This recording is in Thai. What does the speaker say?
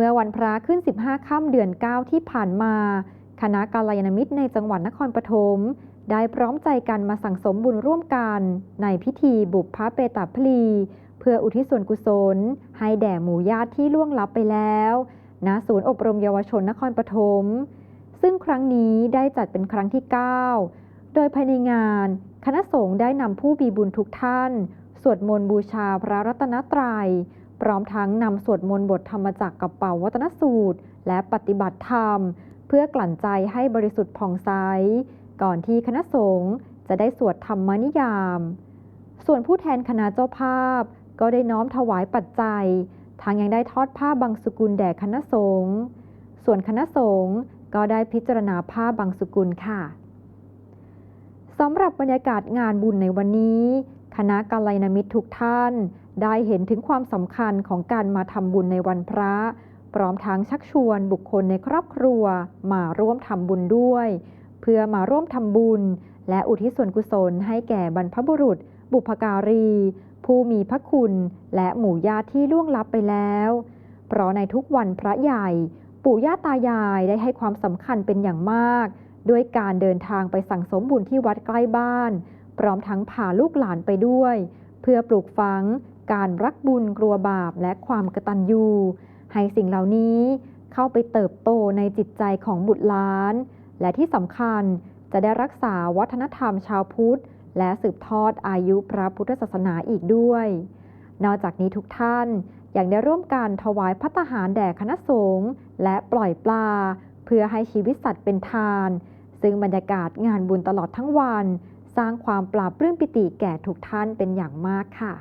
เมื่อวันพระขึ้น 15 ค่ำเดือน 9 ที่ผ่านมา คณะกาลยานมิตรในจังหวัดนครปฐมได้พร้อมใจกันมาสั่งสมบุญร่วมกัน ในพิธีบุพพเปตาพลี เพื่ออุทิศส่วนกุศล ให้แด่หมู่ญาติที่ล่วงลับไปแล้วณศูนย์อบรมเยาวชนนครปฐมซึ่งครั้งนี้ได้จัดเป็นครั้งที่ 9 โดยภายในงาน คณะสงฆ์ได้นำผู้มีบุญทุกท่าน สวดมนต์บูชาพระรัตนตรัย พร้อมทั้งนำสวดมนต์บทธรรมจักรกับเป่าวัตนสูตร และปฏิบัติธรรม เพื่อกลั่นใจให้บริสุทธิ์ผ่องใส ก่อนที่คณะสงฆ์จะได้สวดธรรมนิยาม ส่วนผู้แทนคณะเจ้าภาพ ก็ได้น้อมถวายปัจจัยทางยังได้ทอดผ้าบางสุกุลแด่คณะสงฆ์ส่วนคณะสงฆ์ก็ได้พิจารณาผ้าบางสุกุลค่ะสำหรับบรรยากาศงานบุญในวันนี้ คณะกัลยาณมิตรทุกท่าน ได้เห็นถึงความสำคัญของการมาทำบุญในวันพระ พร้อมทั้งชักชวนบุคคลในครอบครัวมาร่วมทำบุญด้วย เพื่อมาร่วมทำบุญ และอุทิศส่วนกุศลให้แก่บรรพบุรุษ บุพการี ผู้มีพระคุณ และหมู่ญาติที่ล่วงลับไปแล้ว เพราะในทุกวันพระใหญ่ ปู่ย่าตายายได้ให้ความสำคัญเป็นอย่างมาก ด้วยการเดินทางไปสั่งสมบุญที่วัดใกล้บ้าน พร้อมทั้งพาลูกหลานไปด้วย เพื่อปลูกฝัง การรักบุญกลัวบาปและความกตัญญูให้สิ่งเหล่านี้เข้าไปเติบโตในจิตใจของบุตรหลาน และที่สำคัญจะได้รักษาวัฒนธรรมชาวพุทธ และสืบทอดอายุพระพุทธศาสนาอีกด้วย นอกจากนี้ทุกท่านยังได้ร่วมกันถวายพัตหารแด่คณะสงฆ์และปล่อยปลา เพื่อให้ชีวิตสัตว์เป็นทาน ซึ่งบรรยากาศงานบุญตลอดทั้งวัน สร้างความปราบปลื้มปิติแก่ทุกท่านเป็นอย่างมากค่ะ